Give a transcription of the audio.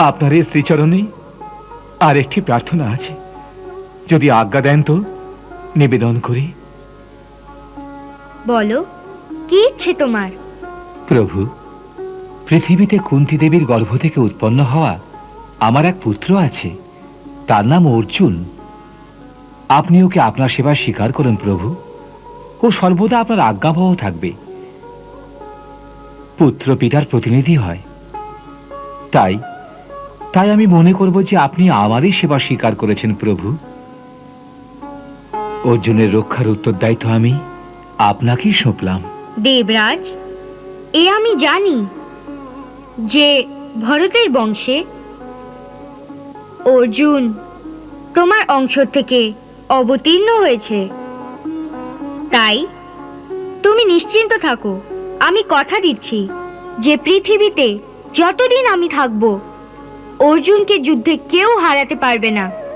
আপনার এই শ্রীচরণে আর একটি প্রার্থনা আছে। যদি আজ্ঞা দেন তো নিবেদন করি। বলো কি ইচ্ছে তোমার? প্রভু পৃথিবীতে কুন্তি দেবীর গর্ভ থেকে উৎপন্ন হওয়া আমার এক পুত্র আছে। তার নাম অর্জুন। আপনি ওকে আপনার সেবা স্বীকার করুন প্রভু। ও সর্বদা আপনার আজ্ঞাবহ থাকবে। পুত্র পিতার প্রতিনিধি হয়। তাই তাই আমি মনে করব যে আপনি আমারই সেবা স্বীকার করেছেন, প্রভু। অর্জুনের রক্ষার উত্তরদায়িত্ব আমি আপনাকেই সঁপলাম। দেবরাজ, এ আমি জানি যে ভরতের বংশে অর্জুন তোমার অংশ থেকে অবতীর্ণ হয়েছে। তাই তুমি নিশ্চিন্ত থাকো, আমি কথা দিচ্ছি যে পৃথিবীতে যতদিন আমি থাকব অর্জুনকে যুদ্ধে কেউ হারাতে পারবে না।